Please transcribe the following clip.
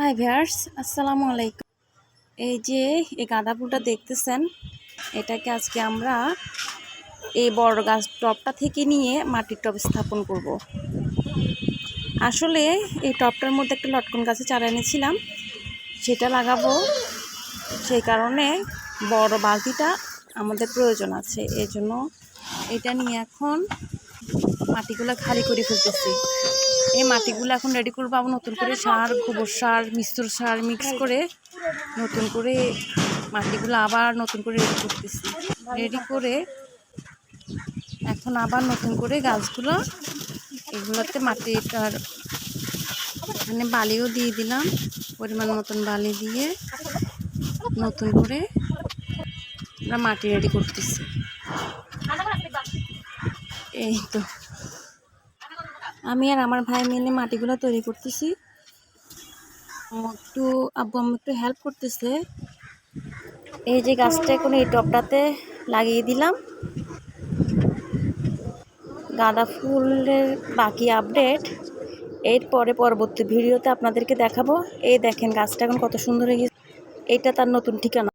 High viewers আসসালামু আলাইকুম এই যে এই গাঁদা ফুলটা দেখতেছেন, এটাকে আজকে আমরা এই বড় গাছ টবটা থেকে নিয়ে মাটির টব স্থাপন করব। আসলে এই টবটার মধ্যে একটা লটকন গাছে চারা এনেছিলাম, সেটা লাগাবো। সেই কারণে বড় বালতিটা আমাদের প্রয়োজন আছে। এই জন্য এটা নিয়ে এখন মাটিগুলো খালি করে ফেলতেছি। এই মাটিগুলো এখন রেডি করব আবার নতুন করে সার, গোবর সার, মিশ্র সার মিক্স করে নতুন করে মাটিগুলো আবার নতুন করে রেডি করতেছি। রেডি করে এখন আবার নতুন করে গাছগুলো এগুলোতে মাটিটার মানে বালিও দিয়ে দিলাম, পরিমাণ মতন বালি দিয়ে নতুন করে আমরা মাটি রেডি করতেছি। এই তো। আমি আর আমার ভাই মিলে মাটিগুলো তৈরি করতেছি। একটু, আব্বু আম্মু একটু হেল্প করতেছে। এই যে গাছটা এখন এই টপটাতে লাগিয়ে দিলাম। গাঁদা ফুলের বাকি আপডেট এর পরে পরবর্তী ভিডিওতে আপনাদেরকে দেখাবো। এই দেখেন গাছটা এখন কত সুন্দর হয়ে গেছে। এইটা তার নতুন ঠিকানা।